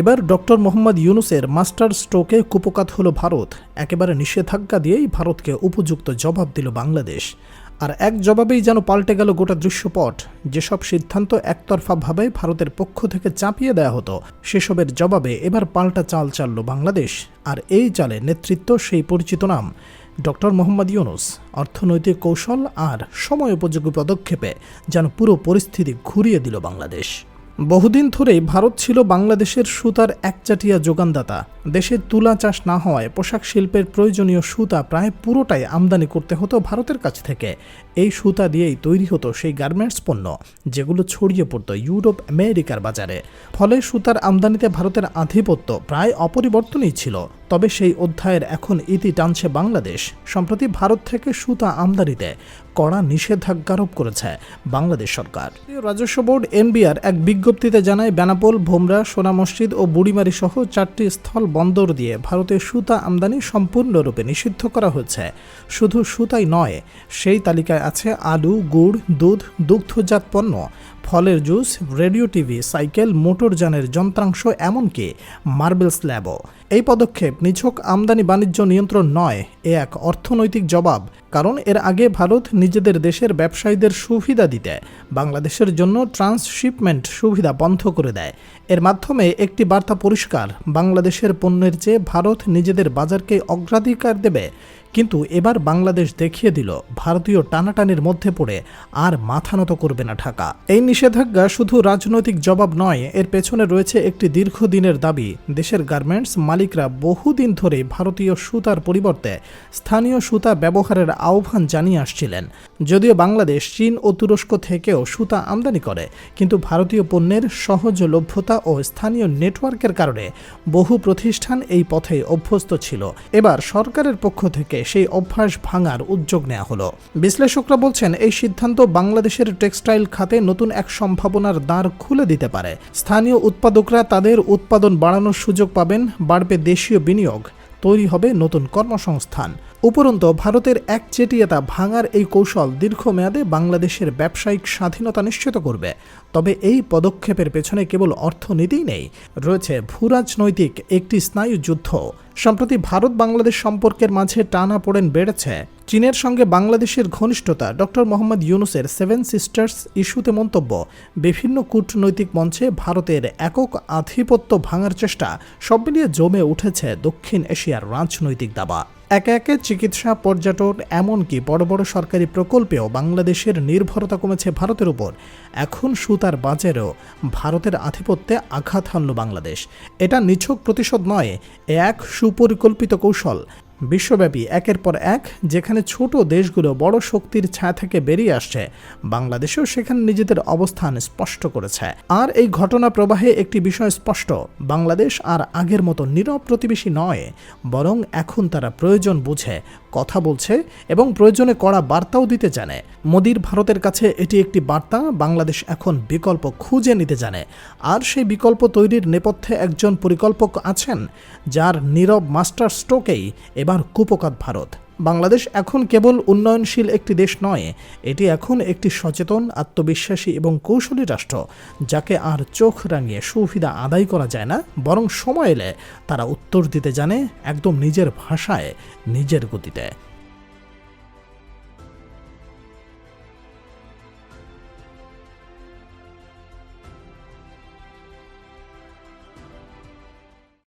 এবার ডক্টর মোহাম্মদ ইউনুসের মাস্টার স্ট্রোকে কুপকাত হলো ভারত। একেবারে নিষেধাজ্ঞা দিয়েই ভারতকে উপযুক্ত জবাব দিল বাংলাদেশ। আর এক জবাবেই যেন পাল্টে গেল গোটা দৃশ্যপট। যেসব সিদ্ধান্ত একতরফাভাবে ভারতের পক্ষ থেকে চাপিয়ে দেওয়া হতো, সেসবের জবাবে এবার পাল্টা চাল চালল বাংলাদেশ। আর এই চালে নেতৃত্ব সেই পরিচিত নাম, ডক্টর মোহাম্মদ ইউনুস। অর্থনৈতিক কৌশল আর সময় উপযোগী পদক্ষেপে যেন পুরো পরিস্থিতি ঘুরিয়ে দিল বাংলাদেশ। বহুদিন ধরেই ভারত ছিল বাংলাদেশের সুতার একচাটিয়া যোগানদাতা। দেশে তুলা চাষ না হওয়ায় পোশাক শিল্পের প্রয়োজনীয় সুতা প্রায় পুরোটাই আমদানি করতে হতো ভারতের কাছ থেকে। এই সুতা দিয়েই তৈরি হতো সেই গার্মেন্টস পণ্য, যেগুলো ছড়িয়ে পড়ত ইউরোপ, আমেরিকার বাজারে। ফলে সুতার আমদানিতে ভারতের আধিপত্য প্রায় অপরিবর্তনই ছিল। তবে সেই অধ্যায়ের এখন ইতি টানছে বাংলাদেশ। সম্প্রতি ভারত থেকে সুতা আমদানিতে কড়া নিষেধাজ্ঞা আরোপ করেছে বাংলাদেশ সরকার। রাজস্ব বোর্ড এনবিআর এক বিজ্ঞপ্তিতে জানায়, বেনাপোল, ভোমরা, সোনা মসজিদ ও বুড়িমারি সহ চারটি স্থল বন্দর দিয়ে ভারতের সুতা আমদানি সম্পূর্ণরূপে নিষিদ্ধ করা হয়েছে। শুধু সুতাই নয়, সেই তালিকায় আছে আলু, গুড়, দুধ, দুগ্ধজাত পণ্য ফলের জুস, রেডিও টিভি, সাইকেল মোটরযানের যন্ত্রাংশ, এমনকি মার্বেল স্ল্যাবও। এই পদক্ষেপ নিছক আমদানি বাণিজ্য নিয়ন্ত্রণ নয়, এ এক অর্থনৈতিক জবাব, কারণ এর আগে ভারত নিজেদের দেশের ব্যবসায়ীদের সুবিধা দিতে বাংলাদেশের জন্য ট্রান্সশিপমেন্ট সুবিধা বন্ধ করে দেয়। এর মাধ্যমে একটি বার্তা পরিষ্কার, বাংলাদেশের পণ্যের চেয়ে ভারত নিজেদের বাজারকে অগ্রাধিকার দেবে কিন্তু এবার বাংলাদেশ দেখিয়ে দিল, ভারতীয় টানাটানির মধ্যে পড়ে আর মাথা নত করবে না ঢাকা। এই নিষেধাজ্ঞা শুধু রাজনৈতিক জবাব নয়, এর পেছনে রয়েছে একটি দীর্ঘদিনের দাবি। দেশের গার্মেন্টস মালিকরা বহুদিন ধরে ভারতীয় সুতার পরিবর্তে স্থানীয় সুতা ব্যবহারের আহ্বান জানিয়ে আসছিলেন। যদিও বাংলাদেশ, চীন ও তুরস্ক থেকেও সুতা আমদানি করে, কিন্তু ভারতীয় পণ্যের সহজলভ্যতা ও স্থানীয় নেটওয়ার্কের কারণে বহু প্রতিষ্ঠান এই পথে অভ্যস্ত ছিল। এবার সরকারের পক্ষ থেকে সেই অভ্যাস ভাঙার উদ্যোগ নেওয়া হলো। বিশ্লেষকরা বলছেন, এই সিদ্ধান্ত বাংলাদেশের টেক্সটাইল খাতে নতুন এক সম্ভাবনার দ্বার খুলে দিতে পারে। স্থানীয় উৎপাদকরা তাদের উৎপাদন বাড়ানোর সুযোগ পাবেন, বাড়বে দেশীয় বিনিয়োগ, তৈরি হবে নতুন কর্মসংস্থান। উপরন্ত ভারতের একচেটিয়াতা ভাঙার এই কৌশল দীর্ঘমেয়াদে বাংলাদেশের ব্যবসায়িক স্বাধীনতা নিশ্চিত করবে। তবে এই পদক্ষেপের পেছনে কেবল অর্থনীতিই নেই, রয়েছে ভূরাজনৈতিক একটি স্নায়ু যুদ্ধ সম্প্রতি ভারত বাংলাদেশ সম্পর্কের মাঝে টানা পড়েন বেড়েছে। চীনের সঙ্গে বাংলাদেশের ঘনিষ্ঠতা, ডক্টর মোহাম্মদ ইউনুসের সেভেন সিস্টার্স ইস্যুতে মন্তব্য। বিভিন্ন কূটনৈতিক মঞ্চে ভারতের একক আধিপত্য ভাঙার চেষ্টা সব মিলিয়ে জমে উঠেছে দক্ষিণ এশিয়ার রাজনৈতিক দাবা। একে একে চিকিৎসা, পর্যটন, এমনকি বড় বড় সরকারি প্রকল্পেও বাংলাদেশের নির্ভরতা কমেছে ভারতের উপর। এখন সুতার বাজারেও ভারতের আধিপত্যে আঘাত হানল বাংলাদেশ। এটা নিছক প্রতিশোধ নয়, এক সুপরিকল্পিত কৌশল। বিশ্বব্যাপী একের পর এক যেখানে ছোট দেশগুলো বড় শক্তির ছায়া থেকে বেরিয়ে আসছে, বাংলাদেশেও সেখানে নিজেদের অবস্থান স্পষ্ট করেছে। আর এই ঘটনা প্রবাহে একটি বিষয় স্পষ্ট, বাংলাদেশ আর আগের মতো নীরব প্রতিবেশী নয়, বরং এখন তারা প্রয়োজন বুঝে কথা বলছে এবং প্রয়োজনে কড়া বার্তাও দিতে জানে। মোদির ভারতের কাছে এটি একটি বার্তা, বাংলাদেশ এখন বিকল্প খুঁজে নিতে জানে। আর সেই বিকল্প তৈরির নেপথ্যে একজন পরিকল্পক আছেন, যার নীরব মাস্টার স্ট্রোকেই এবার কুপকাত ভারত। বাংলাদেশ এখন কেবল উন্নয়নশীল একটি দেশ নয়, এটি এখন একটি সচেতন, আত্মবিশ্বাসী এবং কৌশলী রাষ্ট্র, যাকে আর চোখ রাঙিয়ে সুবিধা আদায় করা যায় না, বরং সময় এলে তারা উত্তর দিতে জানে একদম নিজের ভাষায়, নিজের গতিতে।